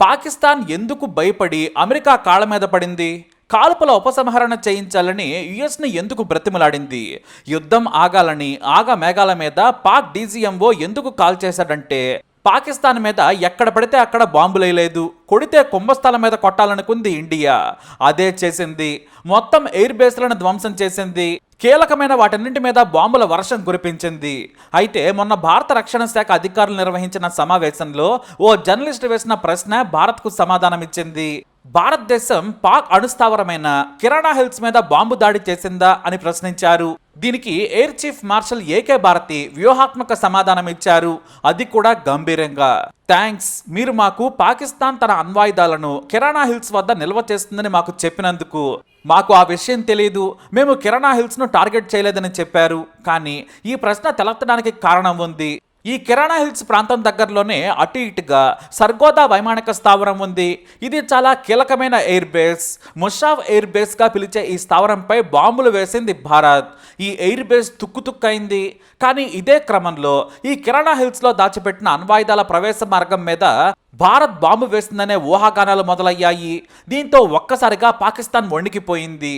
పాకిస్తాన్ ఎందుకు భయపడి అమెరికా కాళ్ళ మీద పడింది? కాల్పుల ఉపసంహరణ చేయించాలని యుఎస్ని ఎందుకు బ్రతిమలాడింది? యుద్ధం ఆగాలని ఆగ మేఘాల మీద పాక్ డీజీఎంఓ ఎందుకు కాల్ చేశాడంటే పాకిస్తాన్ మీద ఎక్కడ పడితే అక్కడ బాంబులేయలేదు కొడితే కుంభస్థలం మీద కొట్టాలనుకుంది ఇండియా. అదే చేసింది. మొత్తం ఎయిర్ బేస్లను ధ్వంసం చేసింది. కీలకమైన వాటన్నింటి మీద బాంబుల వర్షం కురిపించింది. అయితే మొన్న భారత రక్షణ శాఖ అధికారులు నిర్వహించిన సమావేశంలో ఓ జర్నలిస్ట్ వేసిన ప్రశ్న భారత్కు సమాధానమిచ్చింది. భారతదేశం పాక్ అణుస్థావరమైన కిరాణా హిల్స్ మీద బాంబు దాడి చేసిందా అని ప్రశ్నించారు. దీనికి air chief marshal A K Bharti వ్యూహాత్మక సమాధానం ఇచ్చారు. అది కూడా గంభీరంగా. థ్యాంక్స్. మీరు మాకు పాకిస్తాన్ తన అణ్వాయుధాలను కిరాణా హిల్స్ వద్ద నిల్వ చేస్తుందని మాకు చెప్పినందుకు. మాకు ఆ విషయం తెలియదు మేము కిరాణా హిల్స్ను టార్గెట్ చేయలేదని చెప్పారు. కానీ ఈ ప్రశ్న తలెత్తడానికి కారణం ఉంది. ఈ కిరాణా హిల్స్ ప్రాంతం దగ్గరలోనే అటు ఇటుగా సర్గోదా వైమానిక స్థావరం ఉంది. ఇది చాలా కీలకమైన ఎయిర్ బేస్. ముషాఫ్ ఎయిర్ బేస్గా పిలిచే ఈ స్థావరంపై బాంబులు వేసింది భారత్. ఈ ఎయిర్ బేస్ తుక్కుతుక్కైంది కానీ ఇదే క్రమంలో ఈ కిరాణా హిల్స్లో దాచిపెట్టిన అణ్వాయుధాల ప్రవేశ మార్గం మీద భారత్ బాంబు వేసిందనే ఊహాగానాలు మొదలయ్యాయి. దీంతో ఒక్కసారిగా పాకిస్తాన్ వణికిపోయింది.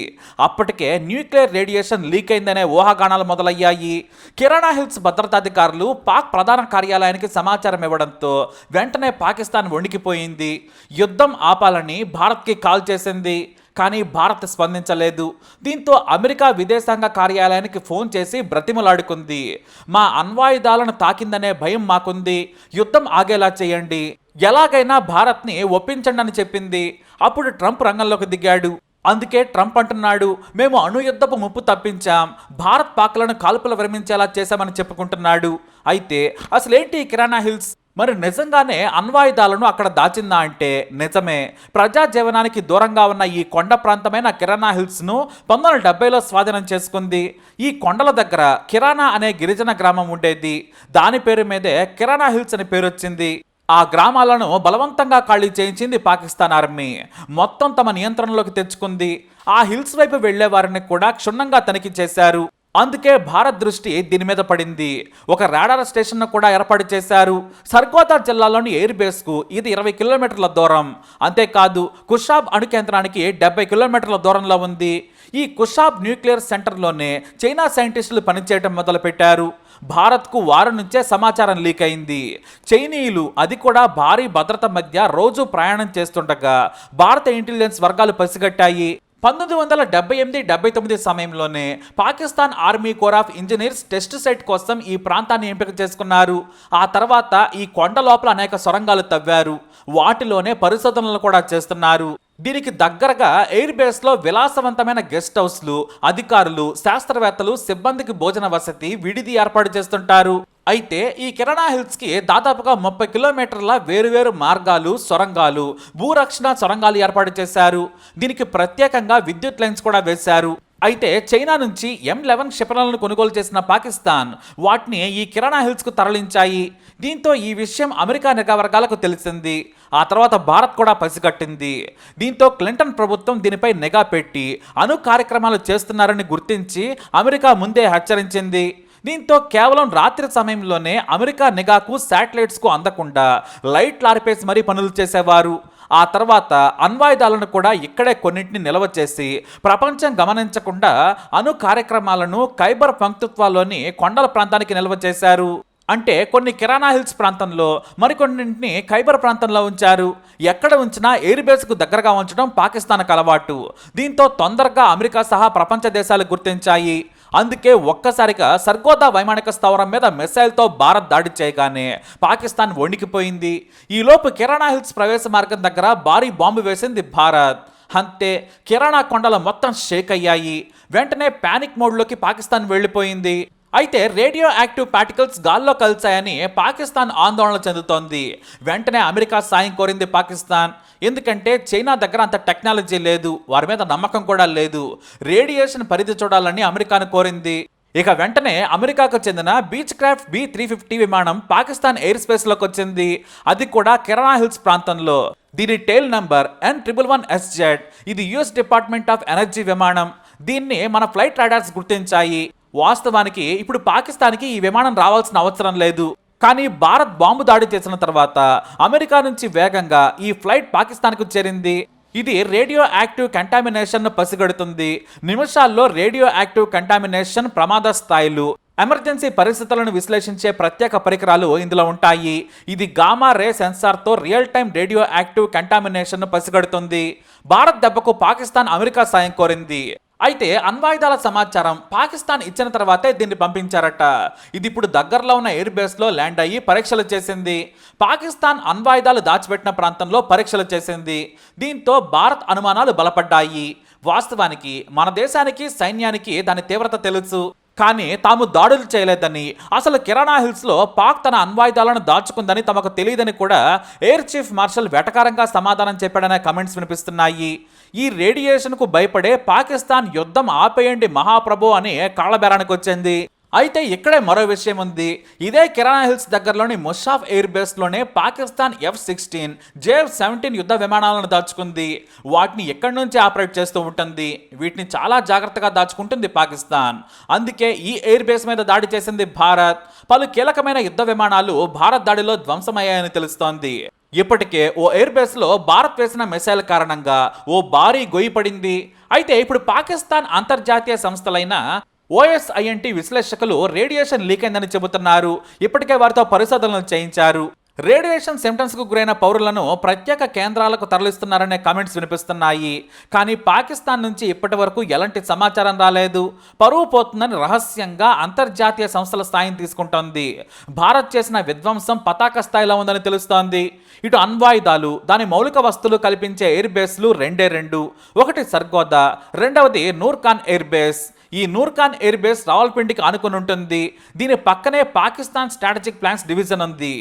అప్పటికే న్యూక్లియర్ రేడియేషన్ లీక్ అయిందనే ఊహాగానాలు మొదలయ్యాయి. కిరాణా హిల్స్ భద్రతాధికారులు పాక్ ప్రధాన కార్యాలయానికి సమాచారం ఇవ్వడంతో వెంటనే పాకిస్తాన్ వణికిపోయింది. యుద్ధం ఆపాలని భారత్కి కాల్ చేసింది కానీ భారత్ స్పందించలేదు. దీంతో అమెరికా విదేశాంగ కార్యాలయానికి ఫోన్ చేసి బ్రతిమలాడుకుంది. మా అణ్వాయుధాలను తాకిందనే భయం మాకుంది. యుద్ధం ఆగేలా చేయండి. ఎలాగైనా భారత్ని ఒప్పించండి అని చెప్పింది. అప్పుడు ట్రంప్ రంగంలోకి దిగాడు. అందుకే ట్రంప్ అంటున్నాడు మేము అణుయుద్ధపు ముప్పు తప్పించాం. భారత్ పాక్లను కాల్పులు విరమించేలా చేశామని చెప్పుకుంటున్నాడు. అయితే అసలేంటి ఈ కిరాణా హిల్స్? మరి నిజంగానే అణ్వాయుధాలను అక్కడ దాచిందా అంటే నిజమే. ప్రజా జీవనానికి దూరంగా ఉన్న ఈ కొండ ప్రాంతమైన కిరాణా హిల్స్ను పంతొమ్మిది వందల డెబ్బైలో స్వాధీనం చేసుకుంది. ఈ కొండల దగ్గర కిరాణా అనే గిరిజన గ్రామం ఉండేది. దాని పేరు మీదే కిరాణా హిల్స్ అని పేరు వచ్చింది ఆ గ్రామాలను బలవంతంగా ఖాళీ చేయించింది పాకిస్తాన్ ఆర్మీ. మొత్తం తమ నియంత్రణలోకి తెచ్చుకుంది. ఆ హిల్స్ వైపు వెళ్ళే వారిని కూడా క్షుణ్ణంగా తనిఖీ చేశారు. అందుకే భారత్ దృష్టి దీని మీద పడింది. ఒక రాడార్ స్టేషన్ను కూడా ఏర్పాటు చేశారు. సర్గోదా జిల్లాలోని ఎయిర్ బేస్కు ఇది ఇరవై కిలోమీటర్ల దూరం. అంతేకాదు కుషాబ్ అణు కేంద్రానికి డెబ్బై కిలోమీటర్ల దూరంలో ఉంది. ఈ కుషాబ్ న్యూక్లియర్ సెంటర్లోనే చైనా సైంటిస్టులు పనిచేయడం మొదలుపెట్టారు. భారత్కు వారం నుంచే సమాచారం లీక్ అయింది. చైనీయులు అది కూడా భారీ భద్రత మధ్య రోజు ప్రయాణం చేస్తుండగా భారత ఇంటెలిజెన్స్ వర్గాలు పసిగట్టాయి. పంతొమ్మిది వందల డెబ్బై ఎనిమిది డెబ్బై తొమ్మిది సమయంలోనే Pakistan army corps of engineers test site కోసం ఈ ప్రాంతాన్ని ఎంపిక చేసుకున్నారు. ఆ తర్వాత ఈ కొండ లోపల అనేక సొరంగాలు తవ్వారు. వాటిలోనే పరిశోధనలు కూడా చేస్తున్నారు. దీనికి దగ్గరగా ఎయిర్ బేస్లో విలాసవంతమైన గెస్ట్ హౌస్లు అధికారులు శాస్త్రవేత్తలు సిబ్బందికి భోజన వసతి విడిది ఏర్పాటు చేస్తుంటారు. అయితే ఈ కిరణా హిల్స్కి దాదాపుగా ముప్పై కిలోమీటర్ల వేరువేరు మార్గాలు సొరంగాలు భూరక్షణ సొరంగాలు ఏర్పాటు చేశారు. దీనికి ప్రత్యేకంగా విద్యుత్ లైన్స్ కూడా వేశారు. అయితే చైనా నుంచి ఎం లెవెన్ క్షిపణులను కొనుగోలు చేసిన పాకిస్తాన్ వాటిని ఈ కిరాణా హిల్స్కు తరలించాయి. దీంతో ఈ విషయం అమెరికా నిఘా వర్గాలకు తెలిసింది. ఆ తర్వాత భారత్ కూడా పసిగట్టింది దీంతో క్లింటన్ ప్రభుత్వం దీనిపై నిఘా పెట్టి అణు కార్యక్రమాలు చేస్తున్నారని గుర్తించి అమెరికా ముందే హెచ్చరించింది. దీంతో కేవలం రాత్రి సమయంలోనే అమెరికా నిఘాకు శాటిలైట్స్కు అందకుండా లైట్లు ఆర్పేసి మరీ పనులు చేసేవారు. ఆ తర్వాత అణ్వాయుధాలను కూడా ఇక్కడే కొన్నింటిని నిల్వ చేసి ప్రపంచం గమనించకుండా అణు కార్యక్రమాలను ఖైబర్ పంక్తుత్వాలోని కొండల ప్రాంతానికి నిల్వ చేశారు. అంటే కొన్ని కిరాణా హిల్స్ ప్రాంతంలో మరికొన్నింటిని ఖైబర్ ప్రాంతంలో ఉంచారు. ఎక్కడ ఉంచినా ఎయిర్ బేస్కు దగ్గరగా ఉంచడం పాకిస్తాన్కు అలవాటు. దీంతో తొందరగా అమెరికా సహా ప్రపంచ దేశాలు గుర్తించాయి. అందుకే ఒక్కసారిగా సర్గోదా వైమానిక స్థావరం మీద మిసైల్తో భారత్ దాడి చేయగానే పాకిస్తాన్ వణికిపోయింది. ఈలోపు కిరాణా హిల్స్ ప్రవేశ మార్గం దగ్గర భారీ బాంబు వేసింది భారత్. అంతే కిరాణా కొండలు మొత్తం షేక్ అయ్యాయి. వెంటనే ప్యానిక్ మోడ్లోకి పాకిస్తాన్ వెళ్ళిపోయింది. అయితే రేడియో యాక్టివ్ పార్టికల్స్ గాల్లో కలిశాయని పాకిస్తాన్ ఆందోళన చెందుతోంది. వెంటనే అమెరికా సాయం కోరింది పాకిస్తాన్. ఎందుకంటే చైనా దగ్గర అంత టెక్నాలజీ లేదు. వారి మీద నమ్మకం కూడా లేదు. రేడియేషన్ పరిధి చూడాలని అమెరికాను కోరింది. ఇక వెంటనే అమెరికాకు చెందిన Beechcraft B three fifty విమానం పాకిస్తాన్ ఎయిర్ స్పేస్లోకి వచ్చింది. అది కూడా కిరాణా హిల్స్ ప్రాంతంలో. దీని tail number N triple one SZ ఇది యుఎస్ డిపార్ట్మెంట్ ఆఫ్ ఎనర్జీ విమానం. దీన్ని మన ఫ్లైట్ రాడార్స్ గుర్తించాయి. వాస్తవానికి ఇప్పుడు పాకిస్తాన్కి ఈ విమానం రావాల్సిన అవసరం లేదు. కానీ భారత్ బాంబు దాడి చేసిన తర్వాత అమెరికా నుంచి వేగంగా ఈ ఫ్లైట్ పాకిస్తాన్కు చేరింది. ఇది రేడియో యాక్టివ్ కంటామినేషన్ను పసిగడుతుంది. నిమిషాల్లో రేడియో యాక్టివ్ కంటామినేషన్ ప్రమాద స్థాయిలు ఎమర్జెన్సీ పరిస్థితులను విశ్లేషించే ప్రత్యేక పరికరాలు ఇందులో ఉంటాయి. ఇది గామా రే సెన్సార్తో రియల్ టైం రేడియో యాక్టివ్ కంటామినేషన్ను పసిగడుతుంది. భారత్ దెబ్బకు పాకిస్తాన్ అమెరికా సాయం కోరింది. అయితే అణ్వాయుధాల సమాచారం పాకిస్తాన్ ఇచ్చిన తర్వాతే దీన్ని పంపించారట. ఇది ఇప్పుడు దగ్గరలో ఉన్న ఎయిర్ బేస్లో ల్యాండ్ అయ్యి పరీక్షలు చేసింది. పాకిస్తాన్ అణ్వాయుధాలు దాచిపెట్టిన ప్రాంతంలో పరీక్షలు చేసింది. దీంతో భారత్ అనుమానాలు బలపడ్డాయి. వాస్తవానికి మన దేశానికి సైన్యానికి దాని తీవ్రత తెలుసు. కానీ తాము దాడులు చేయలేదని అసలు కిరాణా హిల్స్లో పాక్ తన అణ్వాయుధాలను దాచుకుందని తమకు తెలియదని కూడా ఎయిర్ చీఫ్ మార్షల్ వెటకారంగా సమాధానం చెప్పాడనే కమెంట్స్ వినిపిస్తున్నాయి. ఈ రేడియేషన్కు భయపడే పాకిస్తాన్ యుద్ధం ఆపేయండి మహాప్రభు అని కాళ్ళబేరానికి వచ్చింది అయితే ఇక్కడే మరో విషయం ఉంది. ఇదే కిరాణా హిల్స్ దగ్గరలోని Mushaf air బేస్లోనే Pakistan F sixteen JF seventeen యుద్ధ విమానాలను దాచుకుంది. వాటిని ఎక్కడి నుంచి ఆపరేట్ చేస్తూ ఉంటుంది? వీటిని చాలా జాగ్రత్తగా దాచుకుంటుంది పాకిస్తాన్. అందుకే ఈ ఎయిర్ బేస్ మీద దాడి చేసింది భారత్. పలు కీలకమైన యుద్ధ విమానాలు భారత్ దాడిలో ధ్వంసమయ్యాయని తెలుస్తోంది. ఇప్పటికే ఓ ఎయిర్ బేస్లో భారత్ వేసిన మిసైల్ కారణంగా ఓ భారీ గొయ్యి పడింది. అయితే ఇప్పుడు పాకిస్తాన్ అంతర్జాతీయ సంస్థలైన ఓఎస్ఐఎన్టీ విశ్లేషకులు రేడియేషన్ లీక్ అయిందని చెబుతున్నారు. ఇప్పటికే వారితో పరిశోధనలు చేయించారు. రేడియేషన్ సిమ్టమ్స్కు గురైన పౌరులను ప్రత్యేక కేంద్రాలకు తరలిస్తున్నారనే కామెంట్స్ వినిపిస్తున్నాయి. కానీ పాకిస్తాన్ నుంచి ఇప్పటి వరకు ఎలాంటి సమాచారం రాలేదు. పరువు పోతుందని రహస్యంగా అంతర్జాతీయ సంస్థల స్థాయిని తీసుకుంటోంది. భారత్ చేసిన విధ్వంసం పతాక స్థాయిలో ఉందని తెలుస్తోంది. ఇటు అణ్వాయుధాలు దాని మౌలిక వస్తువులు కల్పించే ఎయిర్ బేస్లు రెండే రెండు. ఒకటి సర్గోదా రెండవది నూర్ఖాన్ ఎయిర్ బేస్. ఈ నూర్ఖాన్ ఎయిర్ బేస్ రావల్పిండికి ఆనుకుని ఉంటుంది. దీని పక్కనే పాకిస్తాన్ స్ట్రాటజిక్ ప్లాన్స్ డివిజన్ ఉంది.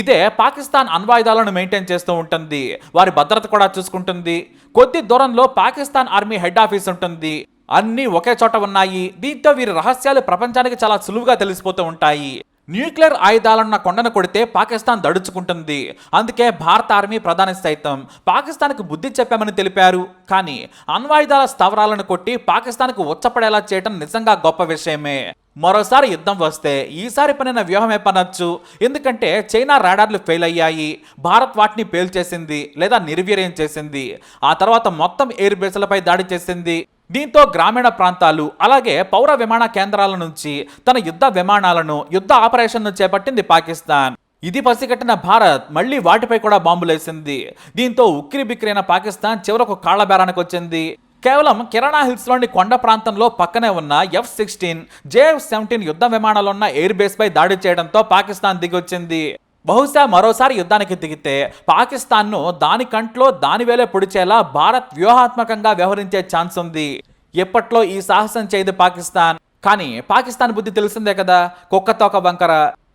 ఇదే పాకిస్తాన్ అణ్వాయుధాలను మెయింటైన్ చేస్తూ ఉంటుంది. వారి భద్రత కూడా చూసుకుంటుంది. కొద్ది దూరంలో పాకిస్తాన్ ఆర్మీ హెడ్ ఆఫీస్ ఉంటుంది. అన్నీ ఒకే చోట ఉన్నాయి. దీంతో వీరి రహస్యాలు ప్రపంచానికి చాలా సులువుగా తెలిసిపోతూ ఉంటాయి. న్యూక్లియర్ ఆయుధాలున్న కొండను కొడితే పాకిస్తాన్ దడుచుకుంటుంది. అందుకే భారత ఆర్మీ ప్రధాని సైతం పాకిస్తాన్కు బుద్ధి చెప్పామని తెలిపారు. కానీ అణ్వాయుధాల స్థావరాలను కొట్టి పాకిస్తాన్కు ఉచ్చపడేలా చేయటం నిజంగా గొప్ప విషయమే. మరోసారి యుద్ధం వస్తే ఈసారి పనిన వ్యూహమే పనొచ్చు ఎందుకంటే చైనా రాడార్లు ఫెయిల్ అయ్యాయి భారత్ వాటిని పేల్చేసింది లేదా నిర్వీర్యం చేసింది. ఆ తర్వాత మొత్తం ఎయిర్ బేస్లపై దాడి చేసింది. దీంతో గ్రామీణ ప్రాంతాలు అలాగే పౌర విమాన కేంద్రాల నుంచి తన యుద్ధ విమానాలను యుద్ధ ఆపరేషన్ను చేపట్టింది పాకిస్తాన్. ఇది పసిగట్టిన భారత్ మళ్ళీ వాటిపై కూడా బాంబులేసింది. దీంతో ఉక్కిరి బిక్కిరైన పాకిస్తాన్ చివరకు కాళ్ళబేరానికి వచ్చింది కేవలం కిరాణా హిల్స్లోని కొండ ప్రాంతంలో పక్కనే ఉన్న ఎఫ్ సిక్స్టీన్ జేఎఫ్ సెవెంటీన్ యుద్ధ విమానాలున్న ఎయిర్ బేస్ పై దాడి చేయడంతో పాకిస్తాన్ దిగొచ్చింది. బహుశా మరోసారి యుద్ధానికి దిగితే పాకిస్తాన్ను దాని కంట్లో దాని వేలే పొడిచేలా భారత్ వ్యూహాత్మకంగా వ్యవహరించే ఛాన్స్ ఉంది. ఎప్పట్లో ఈ సాహసం చేయదు పాకిస్తాన్. కానీ పాకిస్తాన్ బుద్ధి తెలిసిందే కదా కుక్కతోక వంకర.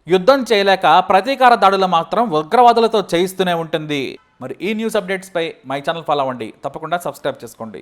యుద్ధం చేయలేక ప్రతీకార దాడులు మాత్రం ఉగ్రవాదులతో చేయిస్తూనే ఉంటుంది. మరి ఈ న్యూస్ అప్డేట్స్పై మై ఛానల్ ఫాలో అవ్వండి. తప్పకుండా సబ్స్క్రైబ్ చేసుకోండి.